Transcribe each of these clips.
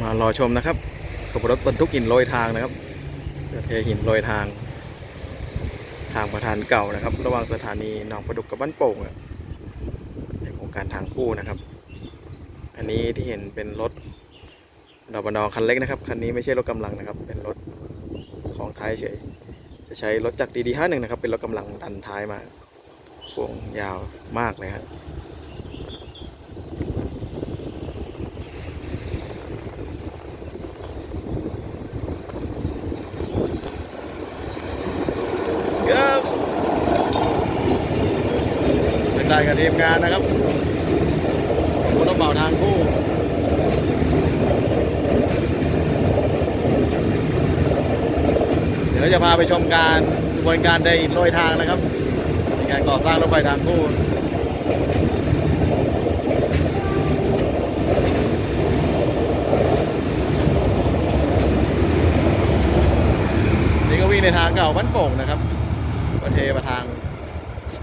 มารอชมนะครับขับรถบรรทุกหินโรยทางนะครับจะเทหินโรยทาง ทางประธานเก่านะครับ ระหว่างสถานีหนองประดุกกับบ้านโป่งในโครงการทางคู่นะครับ อันนี้ที่เห็นเป็นรถดอบนอคันเล็กนะครับคันนี้ไม่ใช่รถกำลังนะครับ เป็นรถของท้ายเฉย จะใช้รถจากดีดีห้าหนึ่งนะครับ เป็นรถกำลังดันท้ายมาพวงยาวมากเลยครับเป็น ได้กับทีมงานนะครับผู้รับเหมาทางคู่เดี๋ยวจะพาไปชมการกระบวนการไดโรยทางนะครับในการก่อสร้างรถไฟทางคู่นี่ก็วิ่งในทางเก่าบ้านโป่งนะครับประเทประทาง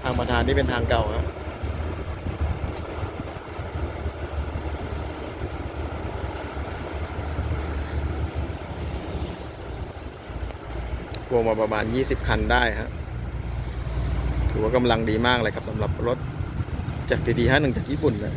ทางประธานที่เป็นทางเก่าครับ รวมมาประมาณ 20 คันได้ฮะถือว่ากำลังดีมากเลยครับสำหรับรถจากดีดีห้าหนึ่งจากญี่ปุ่นนะ